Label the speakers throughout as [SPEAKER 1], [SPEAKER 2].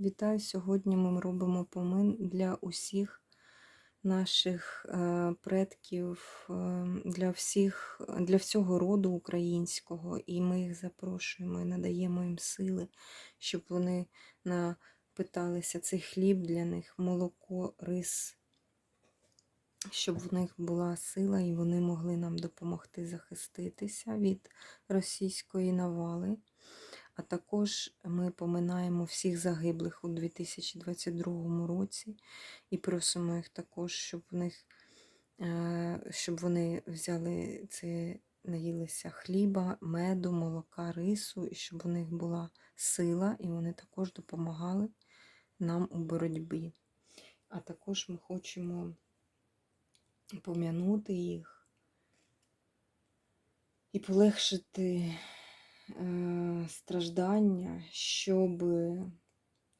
[SPEAKER 1] Вітаю! Сьогодні ми робимо помин для усіх наших е, предків, е, для всіх, для всього роду українського, і ми їх запрошуємо і надаємо їм сили, щоб вони напиталися цей хліб для них, молоко, рис, щоб в них була сила і вони могли нам допомогти захиститися від російської навали. А також ми поминаємо всіх загиблих у 2022 році і просимо їх також, щоб в них, е, щоб вони взяли це, наїлися хліба, меду, молока, рису, і щоб у них була сила, і вони також допомагали нам у боротьбі. А також ми хочемо пом'янути їх і полегшити страждання, щоб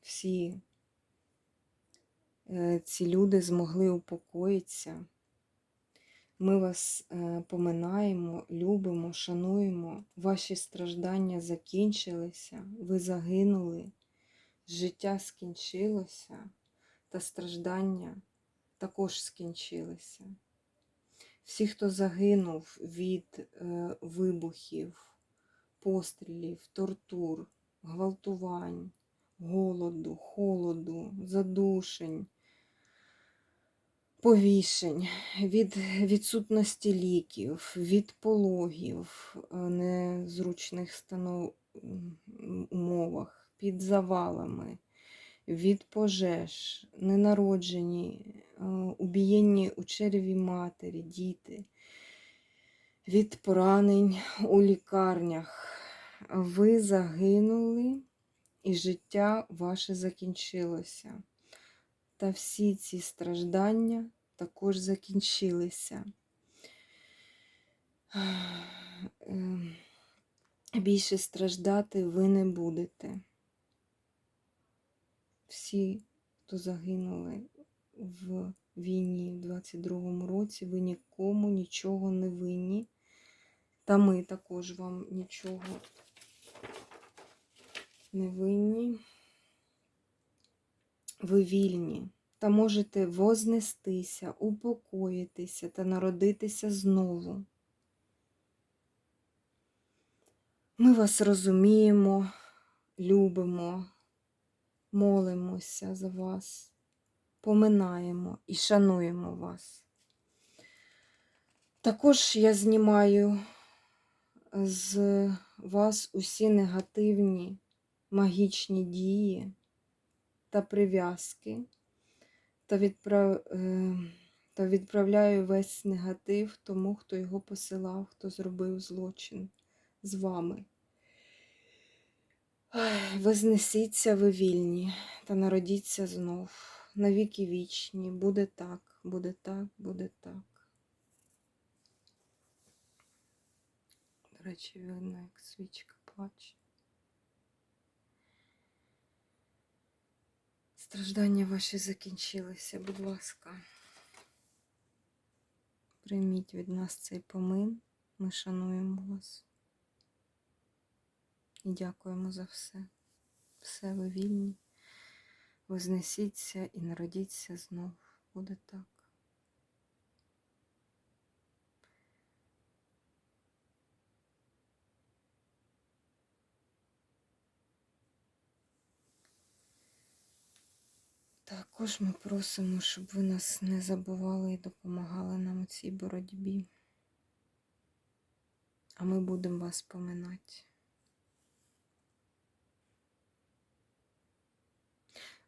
[SPEAKER 1] всі е, ці люди змогли упокоїтися. Ми вас е, поминаємо, любимо, шануємо. Ваші страждання закінчилися, ви загинули, життя скінчилося, та страждання також скінчилися. Всі, хто загинув від е, вибухів, пострілів, тортур, гвалтувань, голоду, холоду, задушень, повішень, від відсутності ліків, від пологів, е, незручних станов умовах, під завалами, від пожеж, ненароджені, е, убієнні у череві матері, діти від поранень у лікарнях. Ви загинули, і життя ваше закінчилося. Та всі ці страждання також закінчилися. Ем, більше страждати ви не будете. Всі, хто загинули в війні в 22-му році, ви нікому нічого не винні. Та ми також вам нічого не винні. Ви вільні та можете вознестися, упокоїтися та народитися знову. Ми вас розуміємо, любимо, молимося за вас, поминаємо і шануємо вас. Також я знімаю з вас усі негативні магічні дії та прив'язки, та, відправ... е, та відправляю весь негатив тому, хто його посилав, хто зробив злочин з вами. Вознесіться ви вільні та народіться знов. Навіки вічні. Буде так, буде так, буде так. До речі, видно, як свічка плаче. Страждання ваші закінчилися, будь ласка. Прийміть від нас цей помин. Ми шануємо вас. І дякуємо за все. Все ви вільні. Вознесіться і народіться знов. Буде так. Також ми просимо, щоб ви нас не забували і допомагали нам у цій боротьбі. А ми будемо вас поминати.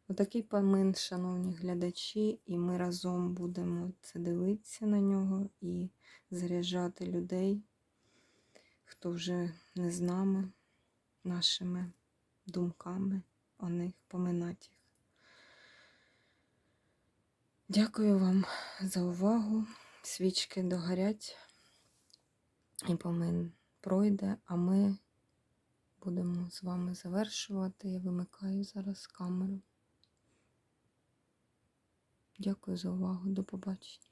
[SPEAKER 1] Отакий помин, шановні глядачі, і ми разом будемо це дивитися на нього і заряджати людей, хто вже не з нами, нашими думками о них поминати їх. Дякую вам за увагу. Свічки догорять і помин пройде, а ми будемо з вами завершувати. Я вимикаю зараз камеру. Дякую за увагу. До побачення.